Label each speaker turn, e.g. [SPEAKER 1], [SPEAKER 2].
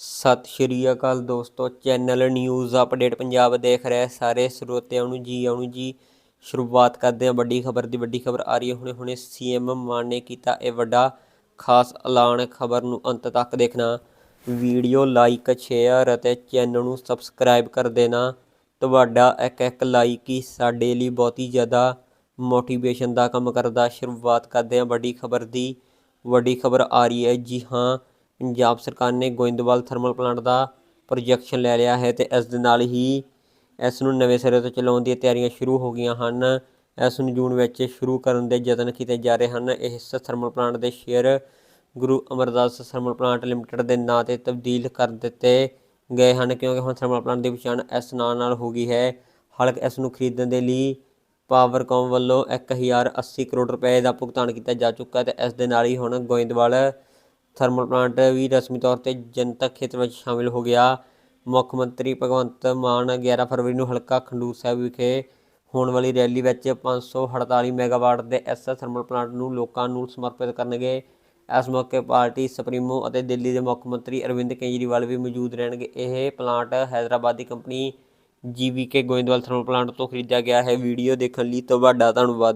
[SPEAKER 1] ਸਤਿ ਸ਼੍ਰੀ ਅਕਾਲ ਦੋਸਤੋ, channel news update Punjab ਦੇਖ ਰਹੇ ਸਾਰੇ ਸਰੋਤਿਆਂ ਨੂੰ ਜੀ, ਆਉਣ ਜੀ। ਸ਼ੁਰੂਆਤ ਕਰਦੇ ਹਾਂ ਵੱਡੀ ਖਬਰ ਦੀ, ਵੱਡੀ ਖਬਰ ਆ ਰਹੀ ਹੈ। ਹੁਣੇ ਹੁਣੇ ਸੀਐਮ ਮਾਨ ਨੇ ਕੀਤਾ ਇਹ ਵੱਡਾ ਖਾਸ ਐਲਾਨ, ਖਬਰ ਨੂੰ ਅੰਤ ਤੱਕ ਦੇਖਣਾ। ਵੀਡੀਓ ਲਾਈਕ, ਸ਼ੇਅਰ ਅਤੇ ਚੈਨਲ ਨੂੰ ਸਬਸਕ੍ਰਾਈਬ ਕਰ ਦੇਣਾ। ਤੁਹਾਡਾ ਇੱਕ ਇੱਕ ਲਾਈਕ ਹੀ ਸਾਡੇ ਲਈ ਬਹੁਤ ਹੀ ਜ਼ਿਆਦਾ ਮੋਟੀਵੇਸ਼ਨ ਦਾ ਕੰਮ ਕਰਦਾ। ਸ਼ੁਰੂਆਤ ਕਰਦੇ ਹਾਂ ਵੱਡੀ ਖਬਰ ਦੀ। ਵੱਡੀ ਖਬਰ ਆ ਰਹੀ ਹੈ, ਜੀ ਹਾਂ ਪੰਜਾਬ ਸਰਕਾਰ ਨੇ ਗੋਇੰਦਵਾਲ ਥਰਮਲ ਪਲਾਂਟ ਦਾ ਪ੍ਰੋਜੈਕਸ਼ਨ ਲੈ ਲਿਆ ਹੈ ਤੇ ਇਸ ਦੇ ਨਾਲ ਹੀ ਇਸ ਨੂੰ ਨਵੇਂ ਸਿਰੇ ਤੋਂ ਚਲਾਉਣ ਦੀਆਂ ਤਿਆਰੀਆਂ ਸ਼ੁਰੂ ਹੋ ਗਈਆਂ ਹਨ। ਇਸ ਨੂੰ ਜੂਨ ਵਿੱਚ ਸ਼ੁਰੂ ਕਰਨ ਦੇ ਯਤਨ ਕੀਤੇ ਜਾ ਰਹੇ ਹਨ। ਇਸ ਥਰਮਲ ਪਲਾਂਟ ਦੇ share Guru Amardas thermal plant limited ਦੇ ਨਾਂ ਤੇ ਤਬਦੀਲ ਕਰ ਦਿੱਤੇ ਗਏ ਹਨ ਕਿਉਂਕਿ ਹੁਣ ਥਰਮਲ ਪਲਾਂਟ ਦੀ ਪਛਾਣ ਇਸ ਨਾਂ ਨਾਲ ਹੋ ਗਈ ਹੈ। ਹਾਲਾਂਕਿ ਇਸ ਨੂੰ ਖਰੀਦਣ ਦੇ ਲਈ ਪਾਵਰਕੌਮ ਵੱਲੋਂ 1080 ਕਰੋੜ ਰੁਪਏ ਦਾ ਭੁਗਤਾਨ ਕੀਤਾ ਜਾ ਚੁੱਕਾ ਹੈ ਤੇ ਇਸ ਦੇ ਨਾਲ ਹੀ ਹੁਣ ਗੋਇੰਦਵਾਲ ਥਰਮਲ ਪਲਾਂਟ ਵੀ ਰਸਮੀ ਤੌਰ ਤੇ ਜਨਤਕ ਖੇਤਰ ਵਿੱਚ ਸ਼ਾਮਿਲ ਹੋ ਗਿਆ। ਮੁੱਖ ਮੰਤਰੀ ਭਗਵੰਤ ਮਾਨ 11 ਫਰਵਰੀ ਨੂੰ ਹਲਕਾ ਖੰਡੂਰ ਸਾਹਿਬ ਵਿਖੇ ਹੋਣ ਵਾਲੀ ਰੈਲੀ ਵਿੱਚ 548 ਮੈਗਾਵਾਟ ਦੇ ਇਸ ਥਰਮਲ ਪਲਾਂਟ ਨੂੰ ਲੋਕਾਂ ਨੂੰ ਸਮਰਪਿਤ ਕਰਨਗੇ। ਇਸ ਮੌਕੇ ਪਾਰਟੀ ਸੁਪਰੀਮੋ ਅਤੇ ਦਿੱਲੀ ਦੇ ਮੁੱਖ ਮੰਤਰੀ ਅਰਵਿੰਦ ਕੇਜਰੀਵਾਲ ਵੀ ਮੌਜੂਦ ਰਹਿਣਗੇ। ਇਹ ਪਲਾਂਟ ਹੈਦਰਾਬਾਦ ਦੀ company GVK Goindwal thermal plant ਤੋਂ ਖਰੀਦਿਆ ਗਿਆ ਹੈ। ਵੀਡੀਓ ਦੇਖਣ ਲਈ ਤੁਹਾਡਾ ਧੰਨਵਾਦ।